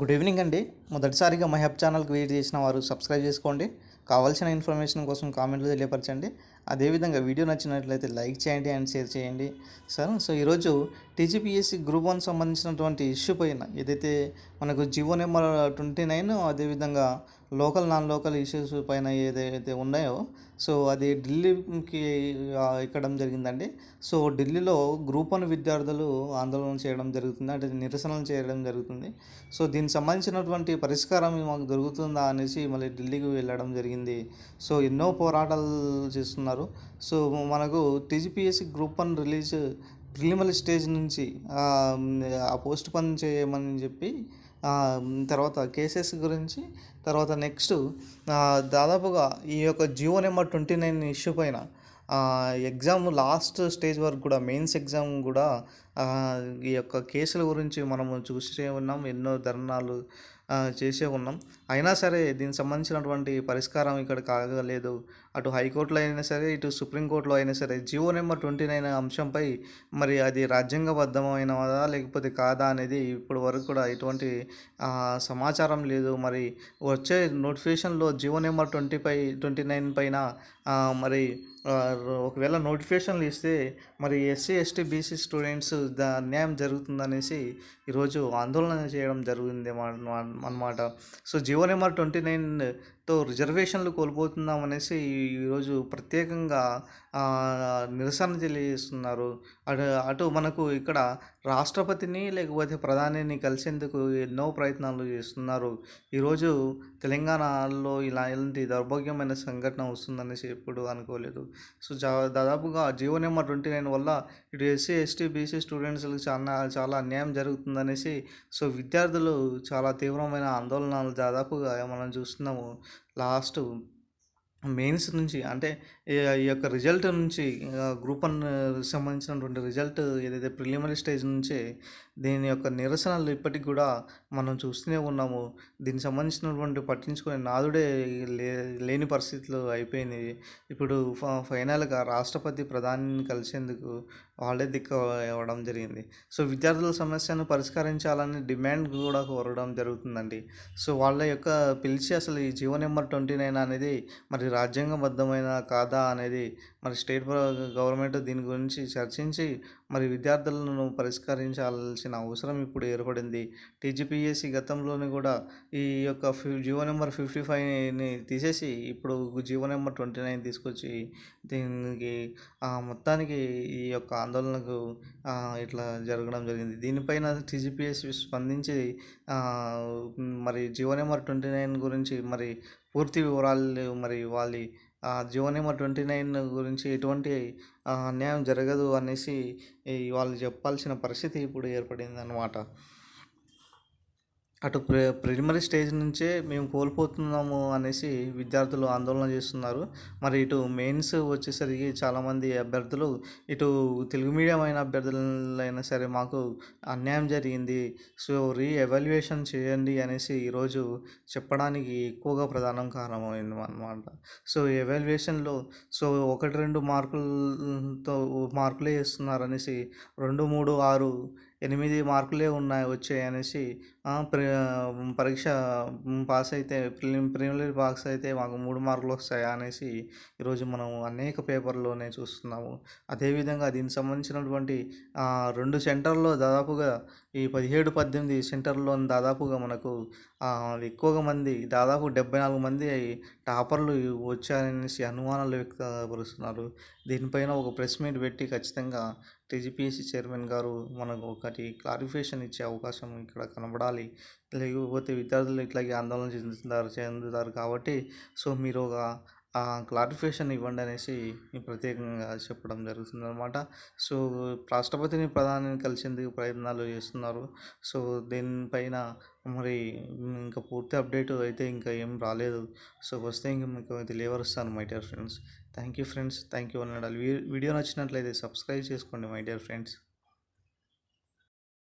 Good evening అండి. మొదటిసారిగా my hub ఛానల్కి వెయిట్ చేసిన వారు సబ్స్క్రైబ్ చేసుకోండి. కావాల్సిన ఇన్ఫర్మేషన్ కోసం కామెంట్లు తెలియపరచండి. అదేవిధంగా వీడియో నచ్చినట్లయితే లైక్ చేయండి అండ్ షేర్ చేయండి. సార్ సో ఈరోజు టీజీపీఎస్సీ గ్రూప్ వన్ సంబంధించినటువంటి ఇష్యూ పైన ఏదైతే మనకు జివో నెంబర్ ట్వంటీ నైన్ అదేవిధంగా లోకల్ నాన్ లోకల్ ఇష్యూస్ పైన ఏదైతే ఉన్నాయో సో అది ఢిల్లీకి ఎక్కడం జరిగిందండి. సో ఢిల్లీలో గ్రూప్ వన్ విద్యార్థులు ఆందోళన చేయడం జరుగుతుంది అంటే నిరసనలు చేయడం జరుగుతుంది. సో దీనికి సంబంధించినటువంటి పరిష్కారం మాకు దొరుకుతుందా అనేసి మళ్ళీ ఢిల్లీకి వెళ్ళడం జరిగింది. సో ఎన్నో పోరాటాలు చేస్తున్నారు సో మనకు TGPSC group one release preliminary stage నుంచి ఆ, పోస్ట్ పని చేయమని చెప్పి తర్వాత కేసెస్ గురించి తర్వాత నెక్స్ట్ దాదాపుగా ఈ యొక్క GO number twenty nine issue పైన ఎగ్జామ్ లాస్ట్ స్టేజ్ వరకు కూడా మెయిన్స్ ఎగ్జామ్ కూడా ఈ యొక్క కేసుల గురించి మనము చూసే ఉన్నాం. ఎన్నో ధర్నాలు చేసే ఉన్నాం. అయినా సరే దీనికి సంబంధించినటువంటి పరిష్కారం ఇక్కడ కాగలేదు. అటు హైకోర్టులో అయినా సరే ఇటు సుప్రీంకోర్టులో అయినా సరే జియో నెంబర్ ట్వంటీ నైన్ అంశంపై మరి అది రాజ్యాంగబద్ధమైనదా లేకపోతే కాదా అనేది ఇప్పుడు వరకు కూడా ఎటువంటి సమాచారం లేదు. మరి వచ్చే నోటిఫికేషన్లో జియో నెంబర్ ట్వంటీ పై ట్వంటీ నైన్ పైన మరి ఒకవేళ నోటిఫికేషన్లు ఇస్తే మరి ఎస్సీ ఎస్టీ బీసీ స్టూడెంట్స్ ద అన్యాయం జరుగుతుందనేసి ఈరోజు ఆందోళన చేయడం జరిగింది అన్నమాట. So G O number twenty నైన్తో రిజర్వేషన్లు కోల్పోతున్నాం అనేసి ఈరోజు ప్రత్యేకంగా నిరసన తెలియజేస్తున్నారు. అటు అటు మనకు ఇక్కడ రాష్ట్రపతిని లేకపోతే ప్రధానిని కలిసేందుకు ఎన్నో ప్రయత్నాలు చేస్తున్నారు. ఈరోజు తెలంగాణలో ఇలా ఇలాంటి దౌర్భాగ్యమైన సంఘటన వస్తుందనేసి ఎప్పుడు అనుకోలేదు. సో జా దాదాపుగా జియో నెంబర్ ట్వంటీ నైన్ వల్ల ఇటు ఎస్సీ ఎస్టీ బీసీ స్టూడెంట్స్కి చాలా చాలా అన్యాయం జరుగుతుందనేసి సో విద్యార్థులు చాలా తీవ్రమైన ఆందోళనలు దాదాపుగా మనం చూస్తున్నాము. లాస్ట్ మెయిన్స్ నుంచి అంటే ఈ యొక్క రిజల్ట్ నుంచి గ్రూప్ వన్ సంబంధించినటువంటి రిజల్ట్ ఏదైతే ప్రిలిమినరీ స్టేజ్ నుంచే దీని యొక్క నిరసనలు ఇప్పటికి కూడా మనం చూస్తూనే ఉన్నాము. దీనికి సంబంధించినటువంటి పట్టించుకునే నాదుడే లే లేని పరిస్థితులు అయిపోయింది. ఇప్పుడు ఫ- ఫైనల్గా రాష్ట్రపతి ప్రధానిని కలిసేందుకు వాళ్ళే దిక్కు ఇవ్వడం జరిగింది. సో విద్యార్థుల సమస్యను పరిష్కరించాలని డిమాండ్ కూడా కోరడం జరుగుతుందండి. సో వాళ్ళ యొక్క పిలిచి అసలు ఈ జీవో నెంబర్ ట్వంటీ నైన్ అనేది మరి రాజ్యాంగబద్ధమైన కాదా అనేది మరి స్టేట్ గవర్నమెంట్ దీని గురించి చర్చించి మరి విద్యార్థులను పరిష్కరించాల్సిన అవసరం ఇప్పుడు ఏర్పడింది. టీజీపీఎస్సీ గతంలోని కూడా ఈ యొక్క ఫి జీవో నెంబర్ ఫిఫ్టీ ఫైవ్ని తీసేసి ఇప్పుడు జీవో నెంబర్ ట్వంటీ నైన్ తీసుకొచ్చి దీనికి ఆ, మొత్తానికి ఈ యొక్క ఆందోళనకు ఇట్లా జరగడం జరిగింది. దీనిపైన టీజీపీఎస్సి స్పందించి మరి జీవో నెంబర్ ట్వంటీ నైన్ గురించి మరి పూర్తి వివరాలు మరి వాళ్ళ ఆ జియో నెంబర్ ట్వంటీ నైన్ గురించి ఎటువంటి అన్యాయం జరగదు అనేసి వాళ్ళు చెప్పాల్సిన పరిస్థితి ఇప్పుడు ఏర్పడింది అన్నమాట అటు ప్రి ప్రిలిమినరీ స్టేజ్ నుంచే మేము కోల్పోతున్నాము అనేసి విద్యార్థులు ఆందోళన చేస్తున్నారు. మరి ఇటు మెయిన్స్ వచ్చేసరికి చాలామంది అభ్యర్థులు ఇటు తెలుగు మీడియం అయిన అభ్యర్థులైనా సరే మాకు అన్యాయం జరిగింది. సో రీ ఎవాల్యుయేషన్ చేయండి అనేసి ఈరోజు చెప్పడానికి ఎక్కువగా ప్రధానం కారణమైంది అన్నమాట సో ఎవాల్యుయేషన్లో సో ఒకటి రెండు మార్కులతో మార్కులే ఇస్తున్నారు అనేసి రెండు మూడు ఆరు ఎనిమిది మార్కులే ఉన్నాయి వచ్చాయి అనేసి ప్రి పరీక్ష పాస్ అయితే ప్రిలిమ్ ప్రిలిమినరీ పాస్ అయితే మాకు మూడు మార్కులు వస్తాయా అనేసి ఈరోజు మనం అనేక పేపర్లోనే చూస్తున్నాము. అదేవిధంగా దీనికి సంబంధించినటువంటి రెండు సెంటర్లో దాదాపుగా ఈ పదిహేడు పద్దెనిమిది సెంటర్లో దాదాపుగా మనకు ఎక్కువగా మంది దాదాపు డెబ్బై నాలుగు మంది టాపర్లు వచ్చారనేసి అనుమానాలు వ్యక్తపరుస్తున్నారు. దీనిపైన ఒక ప్రెస్ మీట్ పెట్టి ఖచ్చితంగా టీజీపీఎస్సీ చైర్మన్ గారు మనకు ఒకటి క్లారిఫికేషన్ ఇచ్చే అవకాశం ఇక్కడ కనబడాలి. లేకపోతే విద్యార్థులు ఇట్లాగే ఆందోళన చెందుతారు చెందుతారు కాబట్టి సో మీరు ఒక క్లారిఫికేషన్ ఇవ్వండి అనేసి ప్రత్యేకంగా చెప్పడం జరుగుతుంది అనమాట సో రాష్ట్రపతిని ప్రధానిని కలిసేందుకు ప్రయత్నాలు చేస్తున్నారు. సో దీనిపైన మరి ఇంకా పూర్తి అప్డేట్ అయితే ఇంకా ఏం రాలేదు. సో వస్తే ఇంకా మీకు తెలియవరుస్తాను my dear friends. Thank you friends. Thank you అన్నాడు. వీడియో నచ్చినట్లయితే సబ్స్క్రైబ్ చేసుకోండి మై డియర్ ఫ్రెండ్స్.